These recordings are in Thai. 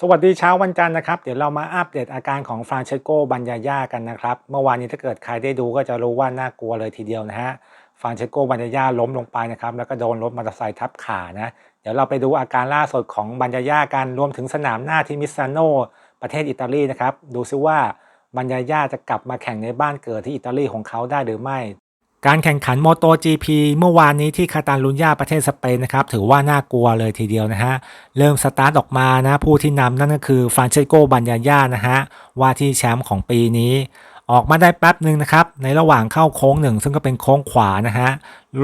สวัสดีเช้าวันจันทร์นะครับ เดี๋ยวเรามาอัปเดตอาการของฟรานเชสโกบัญญายากันนะครับ เมื่อวานนี้ถ้าเกิดใครได้ดูก็จะรู้ว่าน่ากลัวเลยทีเดียวนะฮะฟรานเชสโกบัญญายาล้มลงไปนะครับ แล้วก็โดนรถมอเตอร์ไซค์ทับขานะ เดี๋ยวเราไปดูอาการล่าสุดของบัญญายากันรวมถึงสนามหน้าที่มิสซานโนประเทศอิตาลีนะครับ ดูซิว่าบัญญายาจะกลับมาแข่งในบ้านเกิดที่อิตาลีของเขาได้หรือไม่ การแข่งขัน m o t o GP เมื่อวานนี้ที่คาตาลุญญาประเทศสเปนนะครับถือว่าน่ากลัวเลยทีเดียวนะฮะ เริ่มสตาร์ทออกมานะ ผู้ที่นำนั่นก็คือฟรานเชสโกบัญญาย่านะฮะ ว่าที่แชมป์ของปีนี้ ออกมาได้แป๊บหนึ่งนะครับ ในระหว่างเข้าโค้งหนึ่ง ซึ่งก็เป็นโค้งขวานะฮะ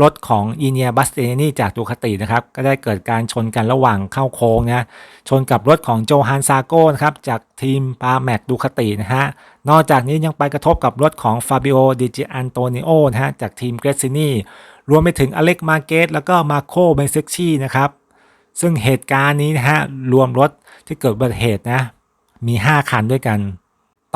รถของอีเนียบัสเตนี่จากดูคาตินะครับ ก็ได้เกิดการชนกันระหว่างเข้าโค้งนะชนกับรถของโจฮันซาโก้นะครับจากทีมปาแมกดูคาตินะฮะ นอกจากนี้ยังไปกระทบกับรถของฟาบิโอดิจิอันโตนิโอนะฮะจากทีมเกรซินีรวมไปถึงอเล็กมาเกตแล้วก็มาโคเบนเซกชี่นะครับ ซึ่งเหตุการณ์นี้นะฮะรวมรถที่เกิดอุบัติเหตุนะมี 5 คันด้วยกัน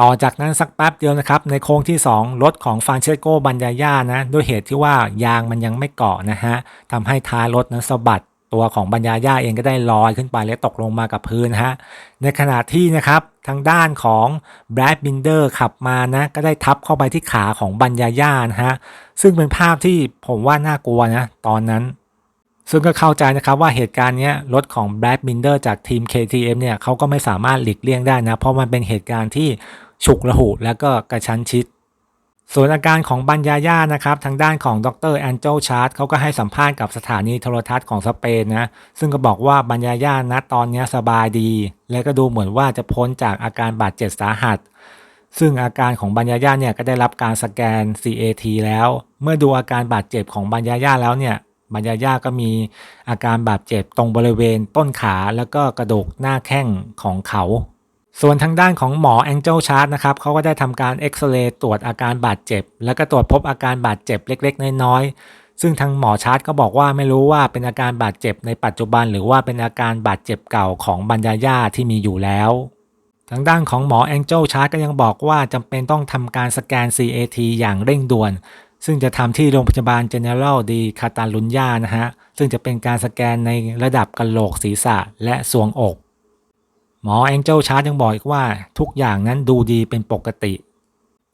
ต่อจากนั้นสักแป๊บเดียวนะครับ ในโค้งที่ 2 รถของฟานเชสโกบัญญาย่านะด้วยเหตุที่ว่ายางมันยังไม่เกาะนะฮะทำให้ท้ายรถนั้นสะบัด ตัวของบัญญาย่าเองก็ได้ลอยขึ้นไปและตกลงมากับพื้นนะฮะ ในขณะที่นะครับทางด้านของแบรดบินเดอร์ขับมานะก็ได้ทับเข้าไปที่ขาของบัญญาย่านะฮะ ซึ่งเป็นภาพที่ผมว่าน่ากลัวนะตอนนั้น ซึ่งก็เข้าใจนะครับว่าเหตุการณ์เนี้ยรถของแบรดบินเดอร์จากทีม KTM เนี่ยเขาก็ไม่สามารถหลีกเลี่ยงได้นะ เพราะมันเป็นเหตุการณ์ที่ฉุกระหุแล้วก็กระชั้นชิด ส่วนอาการของบัญญาย่านะครับ ทางด้านของดรแอนเจลชาร์ตเขาก็ให้สัมภาษณ์กับสถานีโทรทัศน์ของสเปนนะ ซึ่งก็บอกว่าบัญญาย่านะตอนนี้สบายดี และก็ดูเหมือนว่าจะพ้นจากอาการบาดเจ็บสาหัส ซึ่งอาการของบัญญาย่าเนี่ยก็ได้รับการสแกน CAT แล้ว เมื่อดูอาการบาดเจ็บของบัญญาย่าแล้วเนี่ยบัญญาย่าก็มีอาการบาดเจ็บตรงบริเวณต้นขาแล้วก็กระดูกหน้าแข้งของเขา ส่วนทางด้านของหมอแองเจลชาร์ตนะครับเขาก็ได้ทำการเอ็กซเรย์ตรวจอาการบาดเจ็บ แล้วก็ตรวจพบอาการบาดเจ็บเล็ก ๆ น้อยๆ ซึ่งทางหมอชาร์ตก็บอกว่าไม่รู้ว่าเป็นอาการบาดเจ็บในปัจจุบัน หรือว่าเป็นอาการบาดเจ็บเก่าของบัญญาย่าที่มีอยู่แล้ว ทางด้านของหมอแองเจลชาร์ตก็ยังบอกว่าจำเป็นต้องทำการสแกน CAT อย่างเร่งด่วน ซึ่งจะทำที่โรงพยาบาล General di Catalunya นะฮะซึ่งจะเป็นการสแกนในระดับกระโหลกศีรษะและสวงอก หมอแองเจลชาร์ตยังบอกอีกว่า ทุกอย่างนั้นดูดีเป็นปกติ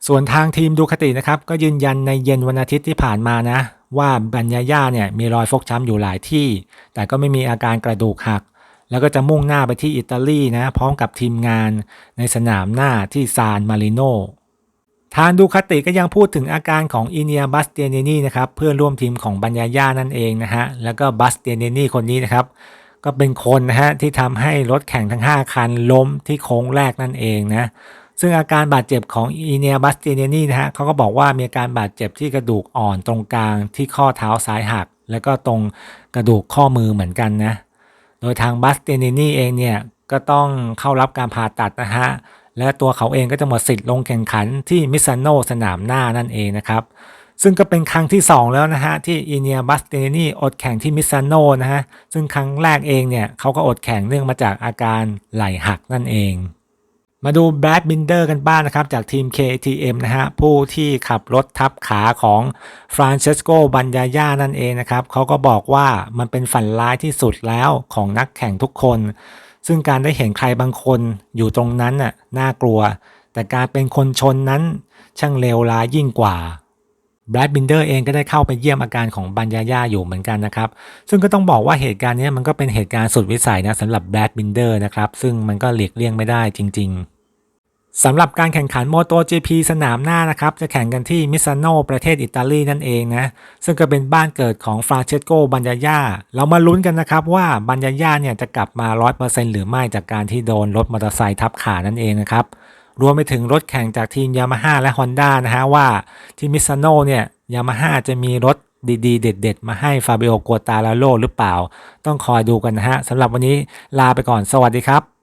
ส่วนทางทีมดูคตินะครับ ก็ยืนยันในเย็นวันอาทิตย์ที่ผ่านมานะ ว่าบัญญาย่าเนี่ยมีรอยฟกช้ำอยู่หลายที่ แต่ก็ไม่มีอาการกระดูกหัก แล้วก็จะมุ่งหน้าไปที่อิตาลีนะพร้อมกับทีมงานในสนามหน้าที่ซานมาริโนทางดูคติก็ยังพูดถึงอาการของอีเนียบัสเตียเนนีนะครับเพื่อนร่วมทีมของบัญญาย่านั่นเองนะฮะแล้วก็บัสเตียเนนีคนนี้นะครับ ก็เป็นคนนะฮะที่ทำให้รถแข่งทั้ง 5 คันล้มที่โค้งแรกนั่นเองนะซึ่งอาการบาดเจ็บของอีเนียบัสเตียเนนีนะฮะเขาก็บอกว่ามีอาการบาดเจ็บที่กระดูกอ่อนตรงกลางที่ข้อเท้าซ้ายหัก แล้วก็ตรงกระดูกข้อมือเหมือนกันนะโดยทางบัสเตนินีเองเนี่ยก็ต้องเข้ารับการผ่าตัดนะฮะและตัวเขาเองก็จะหมดสิทธิ์ลงแข่งขันที่มิซานโนสนามหน้านั่นเองนะครับ ซึ่งก็เป็นครั้งที่ 2 แล้วนะฮะ ที่อีเนียบัสเตนินีอดแข่งที่มิซานโนนะฮะ ซึ่งครั้งแรกเองเนี่ยเขาก็อดแข่งเนื่องมาจากอาการไหล่หักนั่นเอง มาดูแบดบินเดอร์กันบ้างนะครับ จากทีม KTM นะฮะ ผู้ที่ขับรถทับขาของฟรานเชสโกบัญญาย่านั่นเองนะครับเขาก็บอกว่ามันเป็นฝันร้ายที่สุดแล้วของนักแข่งทุกคน ซึ่งการได้เห็นใครบางคนอยู่ตรงนั้นน่ะน่ากลัว แต่การเป็นคนชนนั้นช่างเลวร้ายยิ่งกว่า แบรดบินเดอร์เองก็ได้เข้าไปเยี่ยมอาการของบัญญาย่าอยู่เหมือนกันนะครับ ซึ่งก็ต้องบอกว่าเหตุการณ์นี้มันก็เป็นเหตุการณ์สุดวิสัยนะสำหรับแบรดบินเดอร์นะครับ ซึ่งมันก็หลีกเลี่ยงไม่ได้จริง ๆสำหรับการแข่งขัน MotoGP สนามหน้านะครับ จะแข่งกันที่มิซานโนประเทศอิตาลีนั่นเองนะ ซึ่งก็เป็นบ้านเกิดของฟราเชสโกบัญญาย่าเรามาลุ้นกันนะครับว่าบัญญาย่าเนี่ยจะกลับมา 100%หรือไม่จากการที่โดนรถมอเตอร์ไซค์ทับขานั่นเองนะครับ รวมไปถึงรถแข่งจากทีมยามาฮ่าและ Honda นะฮะว่าที่มิซานโนเนี่ยยามาฮ่าจะมีรถดีๆ เด็ด ๆ มาให้ฟาเบโอกัวตาลาโลหรือเปล่า ต้องคอยดูกันนะฮะสำหรับวันนี้ลาไปก่อนสวัสดีครับ